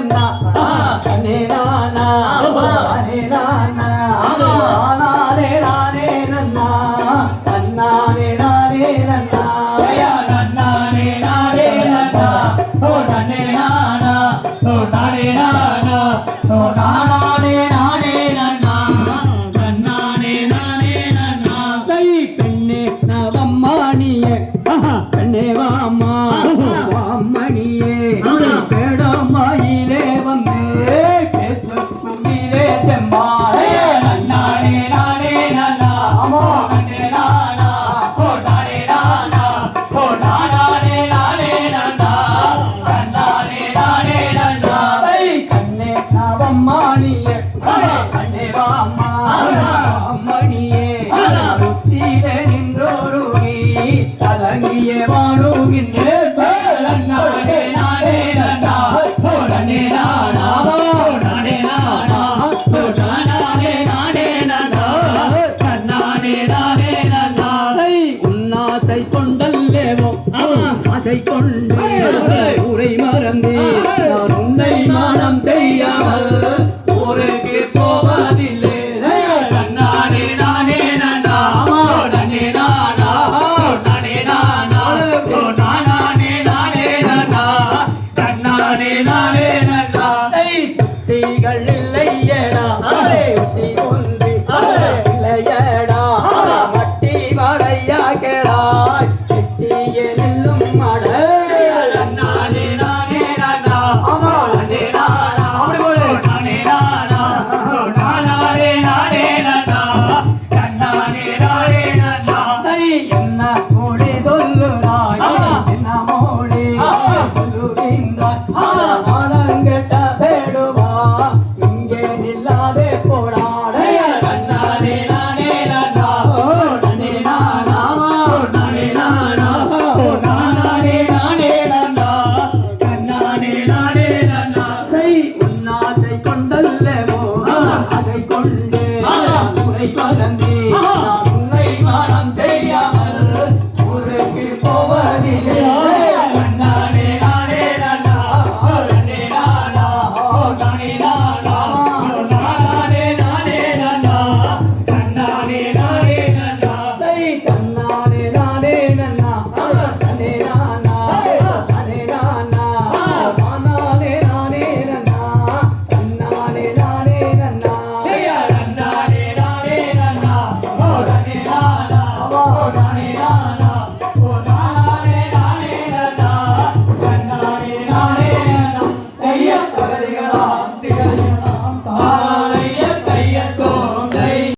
நன்னா தன்னே நானா. தானே நானா. நானே நானே நன்னா. தன்னானே நானே நன்னா. ஐயா நன்னானே நானே நன்னா. ஓ நன்னே நானா. ஓ நானே நானா. ஓ நானானே நானே நன்னா. நன்னானே நானே நன்னா. தை பெண்ணே நவம்மானியே பெண்ணே வாம்மா கண்ணே நவம்மானியே கண்ணே வாம்மா வாம்மணியே புத்தியிலே நின்றோருகி கலங்கிய வாழுகின்றேன் நன்னானே நானே நன்னா ஓ நானா ஓ நானா ஓ நானானே நன்னா நன்னானே நானே நன்னா உன்னாசை கொண்ட அபிமானம் செய்யாமல் ஊருக்கு போவதில்லை. நானே நானே? நானா நானே? நானா நானே? நானா நானே? நானே நானா? மட்டி வளையாகிறாய் Wow. Oh, no.